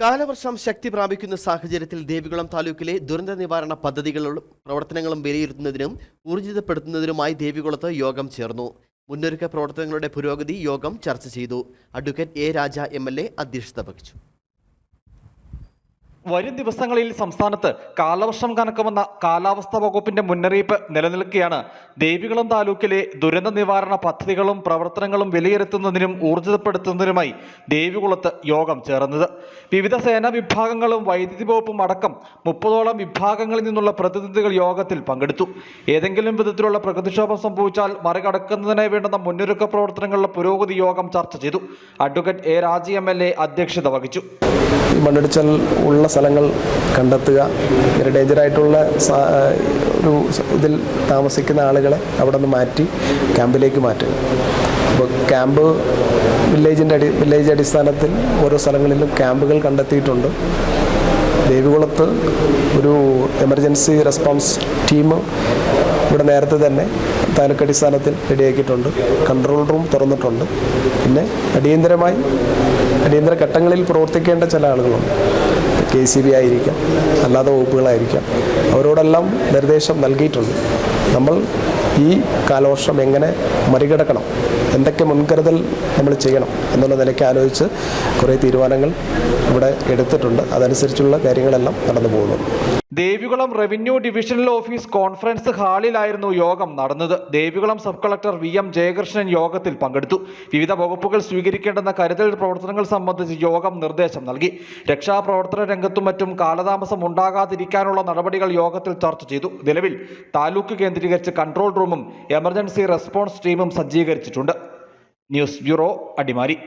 കാലവർഷം ശക്തി പ്രാപിക്കുന്ന സാഹചര്യത്തിൽ ദേവികുളം താലൂക്കിലെ ദുരന്ത നിവാരണ പദ്ധതികളും പ്രവർത്തനങ്ങളും വിലയിരുത്തുന്നതിനും ഊർജിതപ്പെടുത്തുന്നതിനുമായി ദേവികുളത്ത് യോഗം ചേർന്നു. മുന്നൊരുക്ക പ്രവർത്തനങ്ങളുടെ പുരോഗതി യോഗം ചർച്ച ചെയ്തു. അഡ്വക്കേറ്റ് എ രാജ എം അധ്യക്ഷത വഹിച്ചു. വരും ദിവസങ്ങളിൽ സംസ്ഥാനത്ത് കാലവർഷം കനക്കുമെന്ന കാലാവസ്ഥാ വകുപ്പിന്റെ മുന്നറിയിപ്പ് നിലനിൽക്കുകയാണ്. ദേവികുളം താലൂക്കിലെ ദുരന്ത നിവാരണ പദ്ധതികളും പ്രവർത്തനങ്ങളും വിലയിരുത്തുന്നതിനും ഊർജിതപ്പെടുത്തുന്നതിനുമായി ദേവികുളത്ത് യോഗം ചേർന്നത്. വിവിധ സേനാ വിഭാഗങ്ങളും വൈദ്യുതി വകുപ്പും അടക്കം മുപ്പതോളം വിഭാഗങ്ങളിൽ നിന്നുള്ള പ്രതിനിധികൾ യോഗത്തിൽ പങ്കെടുത്തു. ഏതെങ്കിലും വിധത്തിലുള്ള പ്രകൃതിക്ഷോഭം സംഭവിച്ചാൽ മറികടക്കുന്നതിനായി വേണ്ടുന്ന മുന്നൊരുക്ക പ്രവർത്തനങ്ങളുടെ പുരോഗതി യോഗം ചർച്ച ചെയ്തു. അഡ്വക്കേറ്റ് എ രാജി എം അധ്യക്ഷത വഹിച്ചു. ഉള്ള സ്ഥലങ്ങൾ കണ്ടെത്തുക ഇവരെ ഡേഞ്ചറായിട്ടുള്ള ഒരു ഇതിൽ താമസിക്കുന്ന ആളുകളെ അവിടെ നിന്ന് മാറ്റി ക്യാമ്പിലേക്ക് മാറ്റുക. അപ്പോൾ ക്യാമ്പ് വില്ലേജിന്റെ അടി വില്ലേജ് അടിസ്ഥാനത്തിൽ ഓരോ സ്ഥലങ്ങളിലും ക്യാമ്പുകൾ കണ്ടെത്തിയിട്ടുണ്ട്. ദേവികുളത്ത് ഒരു എമർജൻസി റെസ്പോൺസ് ടീം ഇവിടെ നേരത്തെ തന്നെ താലൂക്ക് അടിസ്ഥാനത്തിൽ റെഡിയാക്കിയിട്ടുണ്ട്. കൺട്രോൾ റൂം തുറന്നിട്ടുണ്ട്. പിന്നെ അടിയന്തരമായി അടിയന്തര ഘട്ടങ്ങളിൽ പ്രവർത്തിക്കേണ്ട ചില ആളുകളുണ്ട്. കെ സി ബി ആയിരിക്കാം. അല്ലാതെ വകുപ്പുകളായിരിക്കാം. അവരോടെല്ലാം നിർദ്ദേശം നൽകിയിട്ടുണ്ട്. നമ്മൾ ഈ കാലവർഷം എങ്ങനെ മറികടക്കണം? എന്തൊക്കെ മുൻകരുതൽ നമ്മൾ ചെയ്യണം? എന്നുള്ള നിലയ്ക്ക് ആലോചിച്ച് കുറേ തീരുമാനങ്ങൾ ഇവിടെ എടുത്തിട്ടുണ്ട്. അതനുസരിച്ചുള്ള കാര്യങ്ങളെല്ലാം നടന്നു പോകുന്നുണ്ട് Devikulam revenue divisional office conference ഹാളിലായിരുന്നു യോഗം നടന്നത്. Devikulam sub collector V M Jayakrishnan യോഗത്തിൽ പങ്കെടുത്തു. വിവിധ വകുപ്പുകൾ സ്വീകരിക്കേണ്ടെന്ന കരുതൽ പ്രവർത്തനങ്ങൾ സംബന്ധിച്ച് യോഗം നിർദ്ദേശം നൽകി. രക്ഷാപ്രവർത്തന രംഗത്തും മറ്റും കാലതാമസം ഉണ്ടാകാതിരിക്കാനുള്ള നടപടികൾ യോഗത്തിൽ ചർച്ച ചെയ്തു. നിലവിൽ താലൂക്ക് കേന്ദ്രീകരിച്ച് കൺട്രോൾ റൂമും എമർജൻസി റെസ്പോൺസ് ടീമും സജ്ജീകരിച്ചിട്ടുണ്ട്. News bureau Adimali.